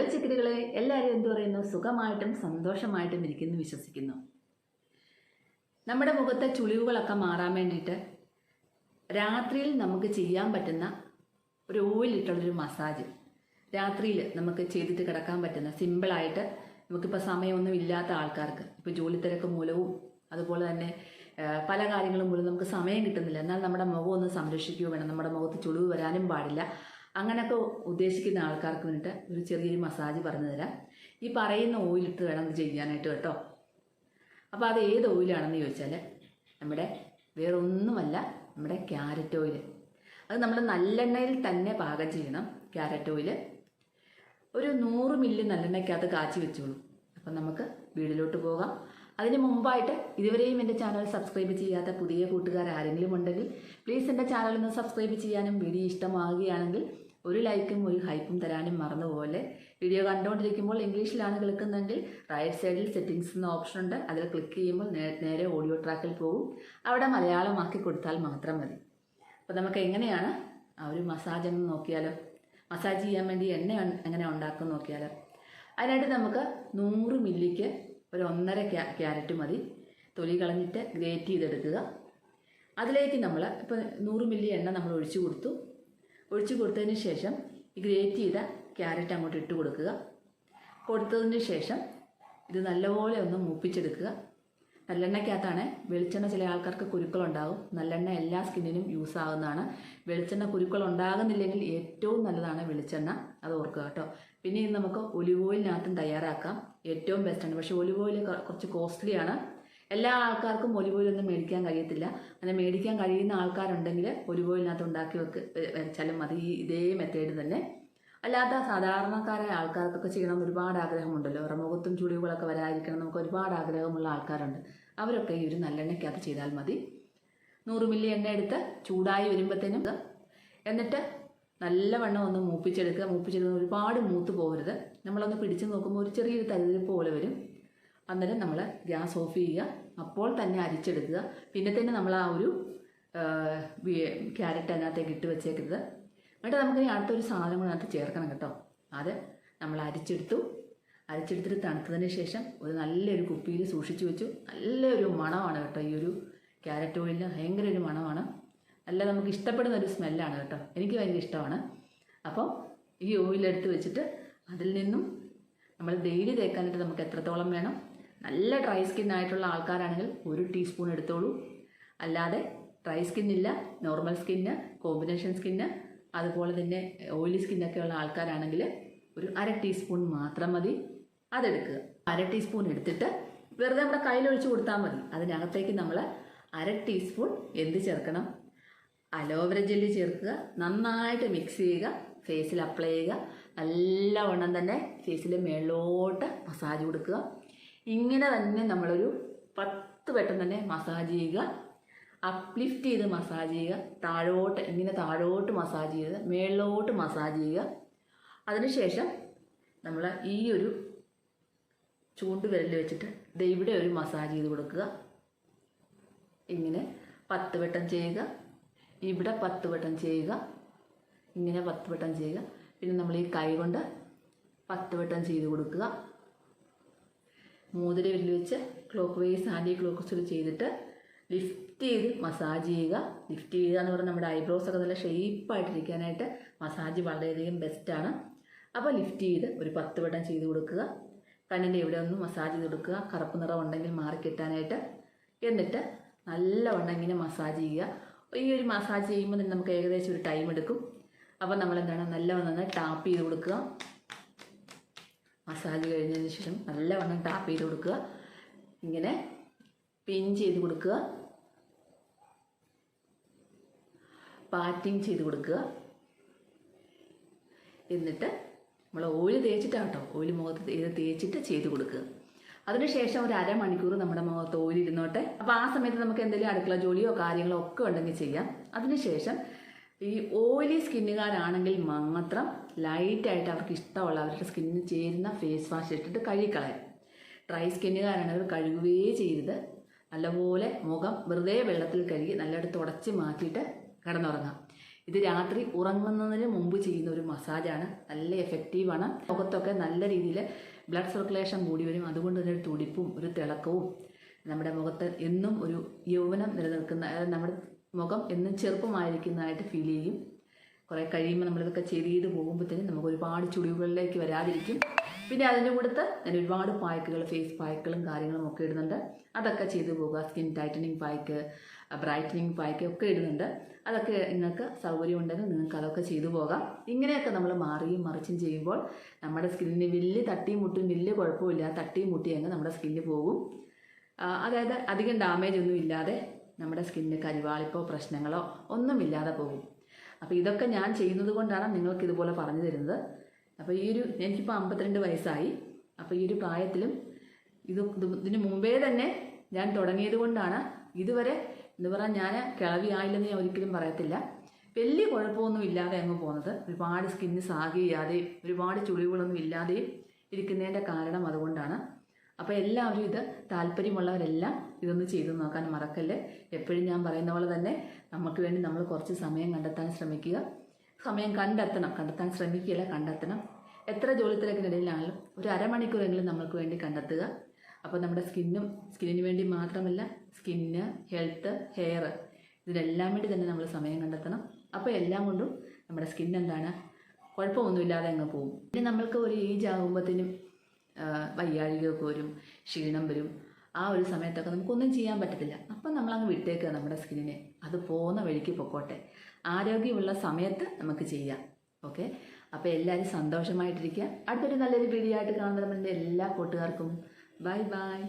Hello ചിക്കറികളെ എല്ലാവരും എന്തു പറയുന്നു? സുഖമായിട്ടും സന്തോഷമായിട്ടും ഇരിക്കുന്നു വിശ്വസിക്കുന്നു. നമ്മുടെ മുഖത്തെ ചുളിവുകളൊക്കെ മാറാൻ വേണ്ടിയിട്ട് രാത്രിയിൽ നമുക്ക് ചെയ്യാൻ പറ്റുന്ന ഒരു ഓയിലിട്ടുള്ളൊരു മസാജ്. രാത്രിയിൽ നമുക്ക് ചെയ്തിട്ട് കിടക്കാൻ പറ്റുന്ന സിമ്പിളായിട്ട് നമുക്കിപ്പോൾ സമയമൊന്നും ഇല്ലാത്ത ആൾക്കാർക്ക് ഇപ്പോൾ ജോലി തിരക്ക് മൂലവും അതുപോലെ തന്നെ പല കാര്യങ്ങളും മൂലം നമുക്ക് സമയം കിട്ടുന്നില്ല. എന്നാൽ നമ്മുടെ മുഖം ഒന്ന് സംരക്ഷിക്കുകയോ വേണം. നമ്മുടെ മുഖത്ത് ചുളിവ് വരാനും പാടില്ല. അങ്ങനെയൊക്കെ ഉദ്ദേശിക്കുന്ന ആൾക്കാർക്ക് വേണ്ടിയിട്ട് ഒരു ചെറിയൊരു മസാജ് പറഞ്ഞു തരാം. ഈ പറയുന്ന ഓയിലിട്ട് വേണം ഇത് ചെയ്യാനായിട്ട് കേട്ടോ. അപ്പോൾ അത് ഏത് ഓയിലാണെന്ന് ചോദിച്ചാൽ നമ്മുടെ വേറെ ഒന്നുമല്ല നമ്മുടെ ക്യാരറ്റ് ഓയിൽ അത് നമ്മൾ നല്ലെണ്ണയിൽ തന്നെ പാകം ചെയ്യണം ക്യാരറ്റ് ഓയിൽ ഒരു നൂറ് മില്ലി നല്ലെണ്ണയ്ക്കകത്ത് കാച്ചി വെച്ചോളൂ. അപ്പം നമുക്ക് വീടിലോട്ട് പോകാം. അതിന് മുമ്പായിട്ട് ഇതുവരെയും എന്റെ ചാനൽ സബ്സ്ക്രൈബ് ചെയ്യാത്ത പുതിയ കൂട്ടുകാർ ആരെങ്കിലും ഉണ്ടെങ്കിൽ പ്ലീസ് എന്റെ ചാനൽ ഒന്ന് സബ്സ്ക്രൈബ് ചെയ്യാനും വീഡിയോ ഇഷ്ടമാവുകയാണെങ്കിൽ ഒരു ലൈക്കും ഒരു ഹൈപ്പും തരാനും മറന്നുപോലെ വീഡിയോ കണ്ടുകൊണ്ടിരിക്കുമ്പോൾ ഇംഗ്ലീഷിലാണ് കേൾക്കുന്നതെങ്കിൽ റൈറ്റ് സൈഡിൽ സെറ്റിംഗ്സ് എന്ന ഓപ്ഷൻ ഉണ്ട്. അതിൽ ക്ലിക്ക് ചെയ്യുമ്പോൾ നേരെ ഓഡിയോ ട്രാക്കിൽ പോകും. അവിടെ മലയാളമാക്കി കൊടുത്താൽ മാത്രം മതി. അപ്പോൾ നമുക്ക് എങ്ങനെയാണ് ആ ഒരു മസാജ് എന്ന് നോക്കിയാലോ? മസാജ് ചെയ്യാൻ വേണ്ടി എണ്ണ എങ്ങനെ ഉണ്ടാക്കും നോക്കിയാലോ? അതിനായിട്ട് നമുക്ക് നൂറ് മില്ലിക്ക് ഒരു ഒന്നര ക്യാ ക്യാരറ്റ് മതി. തൊലി കളഞ്ഞിട്ട് ഗ്രേറ്റ് ചെയ്തെടുക്കുക. അതിലേക്ക് നമ്മൾ ഇപ്പോൾ നൂറ് മില്ലി എണ്ണ നമ്മൾ ഒഴിച്ചു കൊടുത്തു. ഒഴിച്ചു കൊടുത്തതിന് ശേഷം ഈ ഗ്രേറ്റ് ചെയ്ത ക്യാരറ്റ് അങ്ങോട്ട് ഇട്ട് കൊടുക്കുക. കൊടുത്തതിന് ശേഷം ഇത് നല്ലപോലെ ഒന്ന് മൂപ്പിച്ചെടുക്കുക. നല്ലെണ്ണയ്ക്കകത്താണ് വെളിച്ചെണ്ണ ചില ആൾക്കാർക്ക് കുരുക്കളുണ്ടാകും നല്ലെണ്ണ എല്ലാ സ്കിന്നിനും യൂസ് ആകുന്നതാണ് വെളിച്ചെണ്ണ കുരുക്കൾ ഉണ്ടാകുന്നില്ലെങ്കിൽ ഏറ്റവും നല്ലതാണ് വെളിച്ചെണ്ണ. അത് ഓർക്കുക കേട്ടോ. പിന്നെ ഇത് നമുക്ക് ഒലിവ് ഓയിലിനകത്തും തയ്യാറാക്കാം. ഏറ്റവും ബെസ്റ്റാണ് പക്ഷേ ഒലിവ് ഓയിൽ കുറച്ച് കോസ്റ്റ്ലിയാണ് എല്ലാ ആൾക്കാർക്കും ഒലിവ് ഓയിലൊന്നും മേടിക്കാൻ കഴിയത്തില്ല. അങ്ങനെ മേടിക്കാൻ കഴിയുന്ന ആൾക്കാരുണ്ടെങ്കിൽ ഒലിവ് ഓയിലിനകത്ത് ഉണ്ടാക്കി വെക്ക് വെച്ചാലും മതി. ഇതേ മെത്തേഡ് തന്നെ. അല്ലാത്ത സാധാരണക്കാരായ ആൾക്കാർക്കൊക്കെ ചെയ്യണം ഒരുപാട് ആഗ്രഹമുണ്ടല്ലോ. അവരുടെ മുഖത്തും ചുളിവുകളൊക്കെ വരാതിരിക്കണം നമുക്ക് ഒരുപാട് ആഗ്രഹമുള്ള ആൾക്കാരുണ്ട്. അവരൊക്കെ ഈ ഒരു നല്ലെണ്ണയ്ക്കകത്ത് ചെയ്താൽ മതി. നൂറ് മില്ലി എണ്ണ എടുത്ത് ചൂടായി വരുമ്പോഴത്തേനും എന്നിട്ട് നല്ലവണ്ണം ഒന്ന് മൂപ്പിച്ചെടുക്കുക. മൂപ്പിച്ചെടുക്കുന്ന ഒരുപാട് മൂത്ത് പോകരുത്. നമ്മളൊന്ന് പിടിച്ച് നോക്കുമ്പോൾ ഒരു ചെറിയൊരു തരിതരിപ്പ് പോലെ വരും. അന്നേരം നമ്മൾ ഗ്യാസ് ഓഫ് ചെയ്യുക. അപ്പോൾ തന്നെ അരിച്ചെടുക്കുക. പിന്നെ തന്നെ നമ്മൾ ആ ഒരു ക്യാരറ്റ് അതിനകത്തേക്ക് ഇട്ട് വെച്ചേക്കരുത്. എന്നിട്ട് നമുക്ക് ഇനി അടുത്തൊരു സാധനം കൂടെ അതിനകത്ത് ചേർക്കണം കേട്ടോ. അത് നമ്മൾ അരിച്ചെടുത്തു. അരിച്ചെടുത്തിട്ട് തണുത്തതിന് ശേഷം ഒരു നല്ലൊരു കുപ്പിയിൽ സൂക്ഷിച്ചു വെച്ചു. നല്ലൊരു മണമാണ് കേട്ടോ ഈ ഒരു ക്യാരറ്റ് ഓയിലിന്. ഭയങ്കര ഒരു മണമാണ്. നല്ല നമുക്ക് ഇഷ്ടപ്പെടുന്ന ഒരു സ്മെല്ലാണ് കേട്ടോ. എനിക്ക് ഭയങ്കര ഇഷ്ടമാണ്. അപ്പോൾ ഈ ഓയിലെടുത്ത് വെച്ചിട്ട് അതിൽ നിന്നും നമ്മൾ ഡെയിലി തേക്കാനായിട്ട് നമുക്ക് എത്രത്തോളം വേണം? നല്ല ഡ്രൈ സ്കിൻ ആയിട്ടുള്ള ആൾക്കാരാണെങ്കിൽ ഒരു ടീസ്പൂൺ എടുത്തോളൂ. അല്ലാതെ ഡ്രൈ സ്കിന്നില്ല നോർമൽ സ്കിന്ന് കോമ്പിനേഷൻ സ്കിന്ന് അതുപോലെ തന്നെ ഓയിലി സ്കിന്നൊക്കെ ഉള്ള ആൾക്കാരാണെങ്കിൽ ഒരു അര ടീസ്പൂൺ മാത്രം മതി. അതെടുക്കുക. അര ടീസ്പൂൺ എടുത്തിട്ട് വെറുതെ നമ്മുടെ കയ്യിലൊഴിച്ച് കൊടുത്താൽ മതി. അതിനകത്തേക്ക് നമ്മൾ അര ടീസ്പൂൺ എന്ത് ചേർക്കണം? അലോവേര ജെല്ലി ചേർക്കുക. നന്നായിട്ട് മിക്സ് ചെയ്യുക. ഫേസിൽ അപ്ലൈ ചെയ്യുക. നല്ലവണ്ണം തന്നെ ഫേസിൽ മേളിലോട്ട് മസാജ് കൊടുക്കുക. ഇങ്ങനെ തന്നെ നമ്മളൊരു പത്ത് വട്ടം തന്നെ മസാജ് ചെയ്യുക. അപ്ലിഫ്റ്റ് ചെയ്ത് മസാജ് ചെയ്യുക. താഴോട്ട് ഇങ്ങനെ താഴോട്ട് മസാജ് ചെയ്ത് മേളിലോട്ട് മസാജ് ചെയ്യുക. അതിനുശേഷം നമ്മൾ ഈ ഒരു ചൂണ്ട് ചൂണ്ടുവിരൽ വെച്ചിട്ട് ഇവിടെ ഒരു മസാജ് ചെയ്ത് കൊടുക്കുക. ഇങ്ങനെ പത്ത് വട്ടം ചെയ്യുക. ഇവിടെ പത്ത് വട്ടം ചെയ്യുക. ഇങ്ങനെ പത്ത് വട്ടം ചെയ്യുക. പിന്നെ നമ്മൾ ഈ കൈ കൊണ്ട് പത്ത് വട്ടം ചെയ്ത് കൊടുക്കുക. മോതിര വിരൽ വെച്ച് clockwise anti clock vice ചെയ്തിട്ട് ലിഫ്റ്റ് ചെയ്ത് മസാജ് ചെയ്യുക. ലിഫ്റ്റ് ചെയ്യുക എന്ന് പറഞ്ഞാൽ നമ്മുടെ ഐബ്രോസ് ഒക്കെ നല്ല ഷേപ്പായിട്ടിരിക്കാനായിട്ട് മസാജ് വളരെയധികം ബെസ്റ്റാണ് അപ്പോൾ ലിഫ്റ്റ് ചെയ്ത് ഒരു പത്ത് വട്ടം ചെയ്ത് കൊടുക്കുക. കണ്ണിന്റെ ഇവിടെ ഒന്ന് മസാജ് ചെയ്ത് കൊടുക്കുക. കറുപ്പ് നിറം ഉണ്ടെങ്കിൽ മാറി കിട്ടാനായിട്ട്. എന്നിട്ട് നല്ലവണ്ണം ഇങ്ങനെ മസാജ് ചെയ്യുക. ഈ ഒരു മസാജ് ചെയ്യുമ്പോൾ തന്നെ നമുക്ക് ഏകദേശം ഒരു ടൈം എടുക്കും. അപ്പോൾ നമ്മൾ എന്താണ് നല്ലവണ്ണം ടാപ്പ് ചെയ്ത് കൊടുക്കുക. മസാജ് കഴിഞ്ഞതിന് ശേഷം നല്ല വണ്ണം ടാപ്പ് ചെയ്ത് കൊടുക്കുക. ഇങ്ങനെ പിൻ ചെയ്ത് കൊടുക്കുക. പാറ്റിങ് ചെയ്ത് കൊടുക്കുക. എന്നിട്ട് നമ്മൾ ഓയിൽ തേച്ചിട്ടാണ് കേട്ടോ. ഓയിൽ മുഖത്ത് ഇത് തേച്ചിട്ട് ചെയ്ത് കൊടുക്കുക. അതിനുശേഷം ഒരു അരമണിക്കൂർ നമ്മുടെ മുഖത്ത് ഓയിൽ ഇരുന്നോട്ടെ. അപ്പോൾ ആ സമയത്ത് നമുക്ക് എന്തെങ്കിലും അടുക്കള ജോലിയോ കാര്യങ്ങളോ ഒക്കെ ഉണ്ടെങ്കിൽ ചെയ്യാം. അതിനുശേഷം ഈ ഓയിലി സ്കിന്നുകാരാണെങ്കിൽ മാത്രം ലൈറ്റായിട്ട് അവർക്ക് ഇഷ്ടമുള്ള അവരുടെ സ്കിന്നിന് ചേരുന്ന ഫേസ് വാഷ് ഇട്ടിട്ട് കഴുകിക്കളയാം. ഡ്രൈ സ്കിന്നുകാരാണെങ്കിൽ കഴുകുകയേ ചെയ്യരുത്. നല്ലപോലെ മുഖം വെറുതെ വെള്ളത്തിൽ കഴുകി നല്ലതായിട്ട് തുടച്ച് മാറ്റിയിട്ട് കിടന്നുറങ്ങാം. ഇത് രാത്രി ഉറങ്ങുന്നതിന് മുമ്പ് ചെയ്യുന്ന ഒരു മസാജാണ്. നല്ല എഫക്റ്റീവാണ് മുഖത്തൊക്കെ നല്ല രീതിയിൽ ബ്ലഡ് സർക്കുലേഷൻ കൂടി വരും. അതുകൊണ്ട് തന്നെ ഒരു തുടിപ്പും ഒരു തിളക്കവും നമ്മുടെ മുഖത്ത് എന്നും ഒരു യൗവനം നിലനിൽക്കുന്ന നമ്മുടെ മുഖം എന്നും ചെറുപ്പമായിരിക്കുന്നതായിട്ട് ഫീൽ ചെയ്യും. കുറേ കഴിയുമ്പോൾ നമ്മളിതൊക്കെ ചെയ്ത് പോകുമ്പോഴത്തേനും നമുക്ക് ഒരുപാട് ചുളിവുകളിലേക്ക് വരാതിരിക്കും. പിന്നെ അതിന്റെ കൂടത്ത് ഞാൻ ഒരുപാട് പായ്ക്കുകൾ ഫേസ് പായ്ക്കുകളും കാര്യങ്ങളും ഒക്കെ ഇടുന്നുണ്ട്. അതൊക്കെ ചെയ്തു പോകുക. Skin tightening pack brightening pack ഒക്കെ ഇടുന്നുണ്ട്. അതൊക്കെ നിങ്ങൾക്ക് സൗകര്യം ഉണ്ടെങ്കിൽ നിങ്ങൾക്ക് അതൊക്കെ ചെയ്തു പോകാം. ഇങ്ങനെയൊക്കെ നമ്മൾ മാറിയും മറിച്ചും ചെയ്യുമ്പോൾ നമ്മുടെ സ്കിന്നിന് വലിയ തട്ടിയും മുട്ടും വലിയ കുഴപ്പമില്ല തട്ടിയും മുട്ടിയെങ്കിൽ നമ്മുടെ സ്കിന്നിൽ പോകും. അതായത് അധികം ഡാമേജ് ഒന്നും ഇല്ലാതെ നമ്മുടെ സ്കിന്നിന് കരിവാളിപ്പോ പ്രശ്നങ്ങളോ ഒന്നുമില്ലാതെ പോകും. അപ്പോൾ ഇതൊക്കെ ഞാൻ ചെയ്യുന്നത് കൊണ്ടാണ് നിങ്ങൾക്ക് ഇതുപോലെ പറഞ്ഞു തരുന്നത്. അപ്പോൾ ഈ ഒരു എനിക്കിപ്പോൾ അമ്പത്തിരണ്ട് വയസ്സായി. അപ്പോൾ ഈ ഒരു പ്രായത്തിലും ഇത് ഇത് ഇതിന് മുമ്പേ തന്നെ ഞാൻ തുടങ്ങിയത് കൊണ്ടാണ് ഇതുവരെ എന്ന് പറഞ്ഞാൽ ഞാൻ കിളവിയായില്ലെന്ന് ഞാൻ ഒരിക്കലും പറയത്തില്ല. വലിയ കുഴപ്പമൊന്നും ഇല്ലാതെ അങ്ങ് പോകുന്നത് ഒരുപാട് സ്കിന്ന് സാഗ് ചെയ്യാതെയും ഒരുപാട് ചുളിവുകളൊന്നും ഇല്ലാതെയും ഇരിക്കുന്നതിന്റെ കാരണം അതുകൊണ്ടാണ്. അപ്പോൾ എല്ലാവരും ഇത് താല്പര്യമുള്ളവരെല്ലാം ഇതൊന്ന് ചെയ്തു നോക്കാൻ മറക്കല്ലേ? എപ്പോഴും ഞാൻ പറയുന്ന പോലെ തന്നെ നമുക്ക് വേണ്ടി നമ്മൾ കുറച്ച് സമയം കണ്ടെത്താൻ ശ്രമിക്കുക. സമയം കണ്ടെത്തണം. കണ്ടെത്താൻ ശ്രമിക്കുകയില്ല കണ്ടെത്തണം. എത്ര ജോലി തിരക്കിനിടയിലാണെങ്കിലും ഒരു അരമണിക്കൂറെങ്കിലും നമ്മൾക്ക് വേണ്ടി കണ്ടെത്തുക. അപ്പോൾ നമ്മുടെ സ്കിന്നും സ്കിന്നിന് വേണ്ടി മാത്രമല്ല സ്കിന്ന് ഹെൽത്ത് ഹെയർ ഇതിനെല്ലാം വേണ്ടി തന്നെ നമ്മൾ സമയം കണ്ടെത്തണം. അപ്പോൾ എല്ലാം കൊണ്ടും നമ്മുടെ സ്കിൻ എന്താണ്? കുഴപ്പമൊന്നുമില്ലാതെ അങ്ങ് പോകും പിന്നെ നമ്മൾക്ക് ഒരു ഏജ് ആകുമ്പോഴത്തേനും വയ്യാഴികയൊക്കെ വരും ക്ഷീണം വരും. ആ ഒരു സമയത്തൊക്കെ നമുക്കൊന്നും ചെയ്യാൻ പറ്റത്തില്ല. അപ്പം നമ്മളങ്ങ് വിട്ടേക്കുക നമ്മുടെ സ്കിന്നിനെ. അത് പോകുന്ന വഴിക്ക് പൊക്കോട്ടെ. ആരോഗ്യമുള്ള സമയത്ത് നമുക്ക് ചെയ്യാം. ഓക്കെ? അപ്പോൾ എല്ലാവരും സന്തോഷമായിട്ടിരിക്കുക. അടുത്തൊരു നല്ലൊരു വീഡിയോ ആയിട്ട് കാണുന്നതിന് എല്ലാ കൂട്ടുകാർക്കും. Bye bye.